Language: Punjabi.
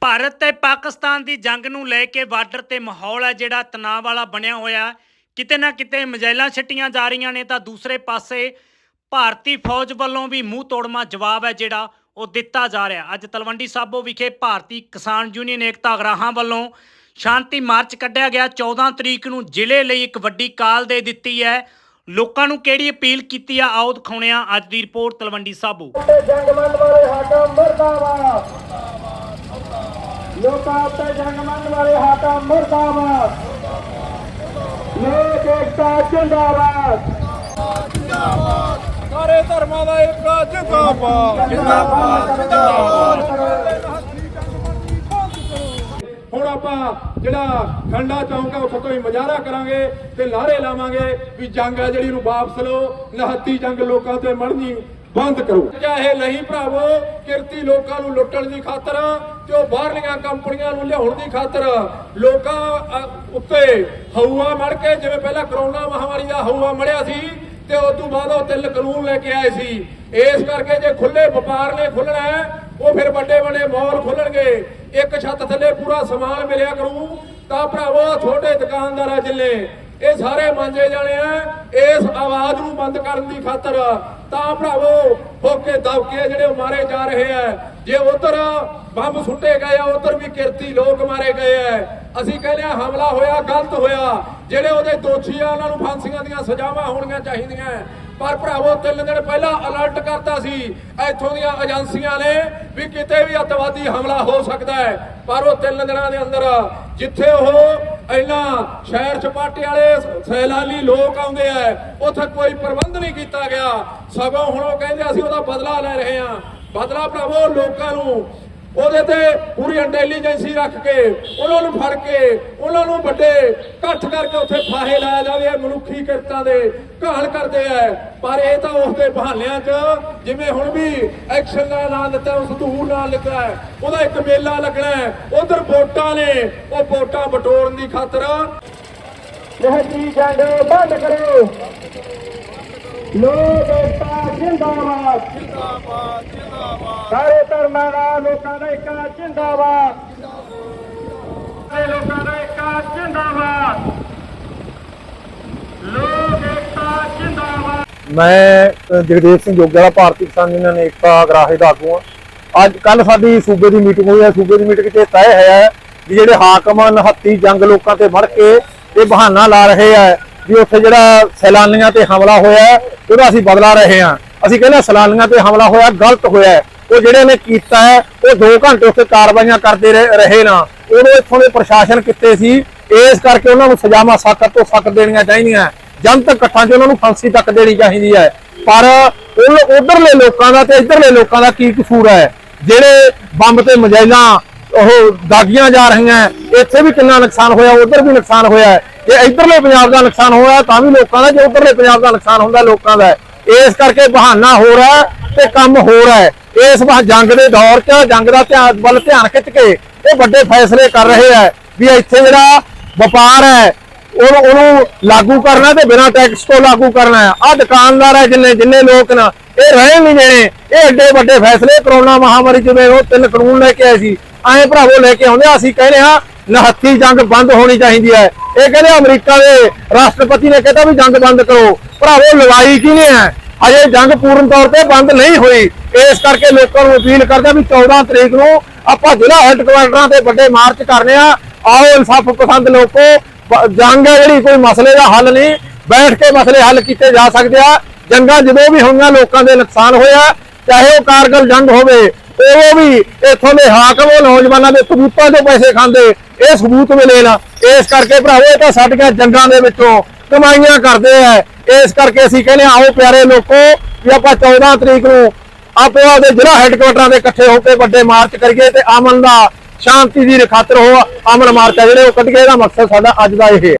ਭਾਰਤ ਤੇ ਪਾਕਿਸਤਾਨ ਦੀ ਜੰਗ ਨੂੰ ਲੈ ਕੇ ਬਾਰਡਰ ਤੇ ਮਾਹੌਲ ਹੈ ਜਿਹੜਾ ਤਣਾਅ ਵਾਲਾ ਬਣਿਆ ਹੋਇਆ। ਕਿਤੇ ਨਾ ਕਿਤੇ ਮਜੈਲਾਂ ਛੱਟੀਆਂ ਜਾ ਰਹੀਆਂ ਨੇ ਤਾਂ ਦੂਸਰੇ ਪਾਸੇ ਭਾਰਤੀ ਫੌਜ ਵੱਲੋਂ ਵੀ ਮੂੰਹ ਤੋੜਮਾ ਜਵਾਬ ਹੈ ਜਿਹੜਾ ਉਹ ਦਿੱਤਾ ਜਾ ਰਿਹਾ। ਅੱਜ ਤਲਵੰਡੀ ਸਾਬੋ ਵਿਖੇ ਭਾਰਤੀ ਕਿਸਾਨ ਯੂਨੀਅਨ ਏਕਤਾ ਅਗਰਾਹਾਂ ਵੱਲੋਂ ਸ਼ਾਂਤੀ ਮਾਰਚ ਕੱਢਿਆ ਗਿਆ। 14 ਤਰੀਕ ਨੂੰ ਜ਼ਿਲ੍ਹੇ ਲਈ ਇੱਕ ਵੱਡੀ ਕਾਲ ਦੇ ਦਿੱਤੀ ਹੈ। ਲੋਕਾਂ ਨੂੰ ਕਿਹੜੀ ਅਪੀਲ ਕੀਤੀ ਆ? ਆਓ ਦਿਖਾਉਣੇ ਆ ਅੱਜ ਦੀ ਰਿਪੋਰਟ ਤਲਵੰਡੀ ਸਾਬੋ। ਜੰਗਮੰਦ ਵਾਲੇ ਹਾਕਮ ਮਰਦਾਬਾਦ। ਲੋਕਾਂ ਉੱਤੇ ਜੰਗਮੰਦ ਵਾਲੇ ਹਾਕਮ ਮਰਦਾਬਾਦ। ਲੋਕ ਏਕਤਾ ਜਿੰਦਾਬਾਦ। ਸਾਰੇ ਧਰਮਾਂ ਦਾ ਏਕਾ ਜਿੰਦਾਬਾਦ। ਜਿੰਦਾਬਾਦ ਹੁਣ ਆਪਾਂ ਜਿਹੜਾ ਖੰਡਾ ਚੌਂਕ ਆ ਉੱਥੋਂ ਤੋਂ ਹੀ ਮਜ਼ਾਰਾ ਕਰਾਂਗੇ ਤੇ ਲਾਰੇ ਲਾਵਾਂਗੇ ਵੀ ਜੰਗ ਆ ਜਿਹੜੀ ਨੂੰ ਵਾਪਸ ਲਓ ਨਹੱਤੀ ਜੰਗ ਲੋਕਾਂ ਤੇ ਮੜਨੀ ਬੰਦ ਕਰੋ। ਚਾਹੇ ਨਹੀਂ ਭਰਾਵੋ ਕਿਰਤੀ ਲੋਕਾਂ ਨੂੰ ਲੁੱਟਣ ਦੀ ਖਾਤਰ ਤੇ ਉਹ ਬਾਹਰਲੀਆਂ ਕੰਪਨੀਆਂ ਨੂੰ ਲਿਆਉਣ ਦੀ ਖਾਤਰ ਲੋਕਾਂ ਉੱਤੇ ਹਊਆ ਮੜ ਕੇ, ਜਿਵੇਂ ਪਹਿਲਾਂ ਕਰੋਨਾ ਮਹਾਮਾਰੀ ਦਾ ਹਊਆ ਮੜਿਆ ਸੀ ਤੇ ਉਸ ਤੋਂ ਬਾਅਦ ਉਹ ਤਿੰਨ ਕਾਨੂੰਨ ਲੈ ਕੇ ਆਏ ਸੀ। ਇਸ ਕਰਕੇ ਜੇ ਖੁੱਲੇ ਵਪਾਰ ਨੇ ਖੁੱਲਣਾ ਉਹ ਫਿਰ ਵੱਡੇ ਵੱਡੇ ਮਾਲ ਖੁੱਲਣਗੇ ਇੱਕ ਛੱਤ ਥੱਲੇ ਪੂਰਾ ਸਮਾਨ ਮਿਲਿਆ ਕਰੂ, ਤਾਂ ਭਰਾਵੋ ਛੋਟੇ ਦੁਕਾਨਦਾਰਾਂ ਜਿੱਲੇ ਇਹ ਸਾਰੇ ਮੰਜੇ ਜਾਣੇ ਆ, ਇਸ ਆਵਾਜ਼ ਨੂੰ ਬੰਦ ਕਰਨ ਦੀ ਖਾਤਰ ਤਾਂ ਭਰਾਵੋ ਹੋਕੇ ਦਬਕੇ ਜਿਹੜੇ ਉਹ ਮਾਰੇ ਜਾ ਰਹੇ ਆ। ਜੇ ਉਧਰ ਬੰਬ ਸੁੱਟੇ ਗਏ ਆ, ਉਧਰ ਵੀ ਕਿਰਤੀ ਲੋਕ ਮਾਰੇ ਗਏ ਆ ਅਸੀਂ ਕਹਿੰਦੇ ਆ ਹਮਲਾ ਹੋਇਆ, ਗਲਤ ਹੋਇਆ। ਜਿਹੜੇ ਉਹਦੇ ਦੋਸ਼ੀ ਆ, ਉਹਨਾਂ ਨੂੰ ਫਾਂਸੀਆਂ ਦੀਆਂ ਸਜ਼ਾਵਾਂ ਹੋਣੀਆਂ ਚਾਹੀਦੀਆਂ। ਪਰ ਭਰਾਵੋ, ਤਿੰਨ ਦਿਨ ਪਹਿਲਾਂ ਅਲਰਟ ਕਰਤਾ ਸੀ, ਇੱਥੋਂ ਦੀਆਂ ਏਜੰਸੀਆਂ ਨੇ ਵੀ ਕਿਤੇ ਵੀ ਅੱਤਵਾਦੀ ਹਮਲਾ ਹੋ ਸਕਦਾ ਹੈ ਪਰ ਉਹ ਤਿੰਨ ਦਿਨਾਂ ਦੇ ਅੰਦਰ ਜਿੱਥੇ ਉਹ ਇੰਨਾ ਸ਼ਹਿਰ ਚਪਾਟੇ ਵਾਲੇ ਸੈਲਾਨੀ ਲੋਕ ਆਉਂਦੇ ਆ ਉੱਥੇ ਕੋਈ ਪ੍ਰਬੰਧ ਨਹੀਂ ਕੀਤਾ ਗਿਆ। ਸਗੋਂ ਹੁਣ ਉਹ ਕਹਿੰਦੇ, ਅਸੀਂ ਉਹਦਾ ਬਦਲਾ ਲੈ ਰਹੇ ਹਾਂ। ਬਦਲਾ ਭਰਾਵੋ ਲੋਕਾਂ ਨੂੰ। ਉਹਦੇ ਤੇ ਪੂਰੀ ਇੰਟੈਲੀਜੈਂਸੀ ਰੱਖ ਕੇ, ਉਹਨਾਂ ਨੂੰ ਫੜ ਕੇ, ਉਹਨਾਂ ਨੂੰ ਵੱਡੇ ਇਕੱਠ ਕਰਕੇ ਉੱਥੇ ਫਾਹੇ ਲਾਇਆ ਜਾਵੇ, ਇਹ ਮਨੁੱਖੀ ਕਿਰਤਾਂ ਦੇ ਘਾਲ ਕਰਦੇ ਆ। ਪਰ ਇਹ ਤਾਂ ਉਸ ਦੇ ਬਹਾਨਿਆਂ 'ਚ, ਜਿਵੇਂ ਹੁਣ ਵੀ ਐਕਸ਼ਨ ਦਾ ਨਾਂ ਦਿੱਤਾ ਉਸ ਧੂਰ ਨਾਲ ਲਿਖਿਆ ਉਹਦਾ ਇੱਕ ਮੇਲਾ ਲੱਗਣਾ ਉਧਰ ਵੋਟਾਂ ਨੇ, ਉਹ ਵੋਟਾਂ ਬਟੋਰਨ ਦੀ ਖਾਤਰ। ਨਹਿਤੀ ਜੰਗ ਬੰਦ ਕਰੋ। ਲੋਕ ਏਕਤਾ ਜਿੰਦਾਬਾਦ। ਜਿੰਦਾਬਾਦ ਜਿੰਦਾਬਾਦ। ਸਾਰੇ ਧਰਮਾਂ ਦਾ ਲੋਕਾਂ ਦਾ ਏਕਾ ਜਿੰਦਾਬਾਦ। ਸਾਰੇ ਲੋਕਾਂ ਦਾ ਏਕਾ ਜਿੰਦਾਬਾਦ। ਲੋਕ ਏਕਤਾ ਜਿੰਦਾਬਾਦ। ਮੈਂ ਜਗਦੇਵ ਸਿੰਘ ਜੋਗਾ ਦਾ ਭਾਰਤੀ ਕਿਸਾਨ ਯੂਨੀਅਨ ਏਕਤਾ ਗਰਾਹੇ ਦਾ ਆਗੂ ਹਾਂ। ਅੱਜ ਕੱਲ ਸਾਡੀ ਸੂਬੇ ਦੀ ਮੀਟਿੰਗ ਹੋਈ ਹੈ। ਸੂਬੇ ਦੀ ਮੀਟਿੰਗ 'ਚ ਇਹ ਤੈਅ ਹੈ ਵੀ ਜਿਹੜੇ ਹਾਕਮ ਨਹੱਤੀ ਜੰਗ ਲੋਕਾਂ ਤੇ ਵੜ ਕੇ ਇਹ ਬਹਾਨਾ ਲਾ ਰਹੇ ਆ ਵੀ ਉੱਥੇ ਜਿਹੜਾ ਸੈਲਾਨੀਆਂ ਤੇ ਹਮਲਾ ਹੋਇਆ ਉਹਦਾ ਅਸੀਂ ਬਦਲਾ ਰਹੇ ਹਾਂ। ਅਸੀਂ ਕਹਿੰਦੇ ਸੈਲਾਨੀਆਂ ਤੇ ਹਮਲਾ ਹੋਇਆ, ਗਲਤ ਹੋਇਆ ਉਹ ਜਿਹੜੇ ਨੇ ਕੀਤਾ ਹੈ, ਉਹ 2 ਘੰਟੇ ਉੱਥੇ ਕਾਰਵਾਈਆਂ ਕਰਦੇ ਰਹੇ ਰਹੇ ਨਾ। ਉਹਨੂੰ ਇੱਥੋਂ ਦੇ ਪ੍ਰਸ਼ਾਸਨ ਕਿੱਥੇ ਸੀ, ਇਸ ਕਰਕੇ ਉਹਨਾਂ ਨੂੰ ਸਜ਼ਾਵਾਂ ਸਖਤ ਤੋਂ ਸਖਤ ਦੇਣੀਆਂ ਚਾਹੀਦੀਆਂ ਜਨਤਕ ਇਕੱਠਾਂ 'ਚ ਉਹਨਾਂ ਨੂੰ ਫਾਂਸੀ ਤੱਕ ਦੇਣੀ ਚਾਹੀਦੀ ਹੈ। ਪਰ ਉਹ ਉਧਰਲੇ ਲੋਕਾਂ ਦਾ ਤੇ ਇਧਰਲੇ ਲੋਕਾਂ ਦਾ ਕੀ ਕਸੂਰ ਹੈ? ਜਿਹੜੇ ਬੰਬ ਤੇ ਮਜਾਇਲਾਂ ਉਹ ਦਾਗੀਆਂ ਜਾ ਰਹੀਆਂ ਇੱਥੇ ਵੀ ਕਿੰਨਾ ਨੁਕਸਾਨ ਹੋਇਆ, ਉਧਰ ਵੀ ਨੁਕਸਾਨ ਹੋਇਆ ਹੈ। ਜੇ ਇਧਰਲੇ ਪੰਜਾਬ ਦਾ ਨੁਕਸਾਨ ਹੋਇਆ ਤਾਂ ਵੀ ਲੋਕਾਂ ਦਾ ਜੇ ਉਧਰਲੇ ਪੰਜਾਬ ਦਾ ਨੁਕਸਾਨ ਹੁੰਦਾ ਲੋਕਾਂ ਦਾ। ਇਸ ਕਰਕੇ ਬਹਾਨਾ ਹੋ ਰਿਹਾ ਹੈ ਤੇ ਕੰਮ ਹੋ ਰਿਹਾ ਹੈ। ਇਸ ਵਾਰ ਜੰਗ ਦੇ ਦੌਰ 'ਚ ਜੰਗ ਦਾ ਧਿਆਨ ਵੱਲ ਧਿਆਨ ਖਿੱਚ ਕੇ ਇਹ ਵੱਡੇ ਫੈਸਲੇ ਕਰ ਰਹੇ ਹੈ ਵੀ ਇੱਥੇ ਜਿਹੜਾ ਵਪਾਰ ਹੈ ਉਹ ਉਹਨੂੰ ਲਾਗੂ ਕਰਨਾ ਤੇ ਬਿਨਾਂ ਟੈਕਸ ਤੋਂ ਲਾਗੂ ਕਰਨਾ ਹੈ। ਆ ਦੁਕਾਨਦਾਰ ਹੈ ਜਿੰਨੇ ਜਿੰਨੇ ਲੋਕ ਨਾ ਇਹ ਰਹੇ ਨਹੀਂ ਦੇਣੇ ਇਹ ਏਡੇ ਵੱਡੇ ਫੈਸਲੇ ਕਰੋਨਾ ਮਹਾਮਾਰੀ ਜਿਵੇਂ ਉਹ ਤਿੰਨ ਕਾਨੂੰਨ ਲੈ ਕੇ ਆਏ ਸੀ ਐਂ ਭਰਾਵੋ ਲੈ ਕੇ ਆਉਂਦੇ ਆ, ਅਸੀਂ ਕਹਿੰਦੇ ਹਾਂ ਨਹੱਤੀ, ਜੰਗ ਬੰਦ ਹੋਣੀ ਚਾਹੀਦੀ ਹੈ। ਇਹ ਕਹਿੰਦੇ ਅਮਰੀਕਾ ਦੇ ਰਾਸ਼ਟਰਪਤੀ ਨੇ ਕਹਿੰਦਾ ਵੀ ਜੰਗ ਬੰਦ ਕਰੋ। ਭਰਾਵੋ, ਲੜਾਈ ਕਿਹਨੇ ਹੈ? ਅਜੇ ਜੰਗ ਪੂਰਨ ਤੌਰ ਤੇ ਬੰਦ ਨਹੀਂ ਹੋਈ। ਇਸ ਕਰਕੇ ਲੋਕਾਂ ਨੂੰ ਅਪੀਲ ਕਰਦੇ ਵੀ 14 ਤਰੀਕ ਨੂੰ ਆਪਾਂ ਜ਼ਿਲ੍ਹਾ ਹੈੱਡਕੁਆਰਟਰਾਂ ਤੇ ਵੱਡੇ ਮਾਰਚ ਕਰਨੇ ਆ। ਆਓ, ਇਨਸਾਫ ਪਸੰਦ ਲੋਕੋ ਜੰਗ ਹੈ ਜਿਹੜੀ, ਕੋਈ ਮਸਲੇ ਦਾ ਹੱਲ ਨਹੀਂ। ਬੈਠ ਕੇ ਮਸਲੇ ਹੱਲ ਕੀਤੇ ਜਾ ਸਕਦੇ ਆ। ਜੰਗਾਂ ਜਦੋਂ ਵੀ ਹੋਈਆਂ, ਲੋਕਾਂ ਦੇ ਨੁਕਸਾਨ ਹੋਇਆ। ਚਾਹੇ ਉਹ ਕਾਰਗਲ ਜੰਗ ਹੋਵੇ ਉਹ ਵੀ ਇੱਥੋਂ ਦੇ ਹਾਕਮ ਉਹ ਨੌਜਵਾਨਾਂ ਦੇ ਕਬੂਤਾਂ ਤੋਂ ਪੈਸੇ ਖਾਂਦੇ ਇਹ ਸਬੂਤ ਮਿਲੇ ਨਾ। ਇਸ ਕਰਕੇ ਭਰਾਵੋ ਇਹ ਤਾਂ ਸਾਡੀਆਂ ਜੰਗਾਂ ਦੇ ਵਿੱਚੋਂ ਕਮਾਈਆਂ ਕਰਦੇ ਆ। ਇਸ ਕਰਕੇ ਅਸੀਂ ਕਹਿੰਦੇ ਹਾਂ, ਆਓ ਪਿਆਰੇ ਲੋਕੋ ਵੀ ਆਪਾਂ 14 ਤਰੀਕ ਨੂੰ ਆਪੋ ਆਪਦੇ ਜ਼ਿਲ੍ਹਾ ਹੈੱਡਕੁਆਟਰਾਂ ਦੇ ਇਕੱਠੇ ਹੋ ਕੇ ਵੱਡੇ ਮਾਰਚ ਕਰੀਏ ਤੇ ਅਮਨ ਦਾ ਸ਼ਾਂਤੀ ਦੀ ਖਾਤਰ ਹੋ ਅਮਨ ਮਾਰਚ ਆ ਜਿਹੜੇ ਉਹ ਕੱਢ ਕੇ ਇਹਦਾ ਮਕਸਦ ਸਾਡਾ ਅੱਜ ਦਾ ਇਹ।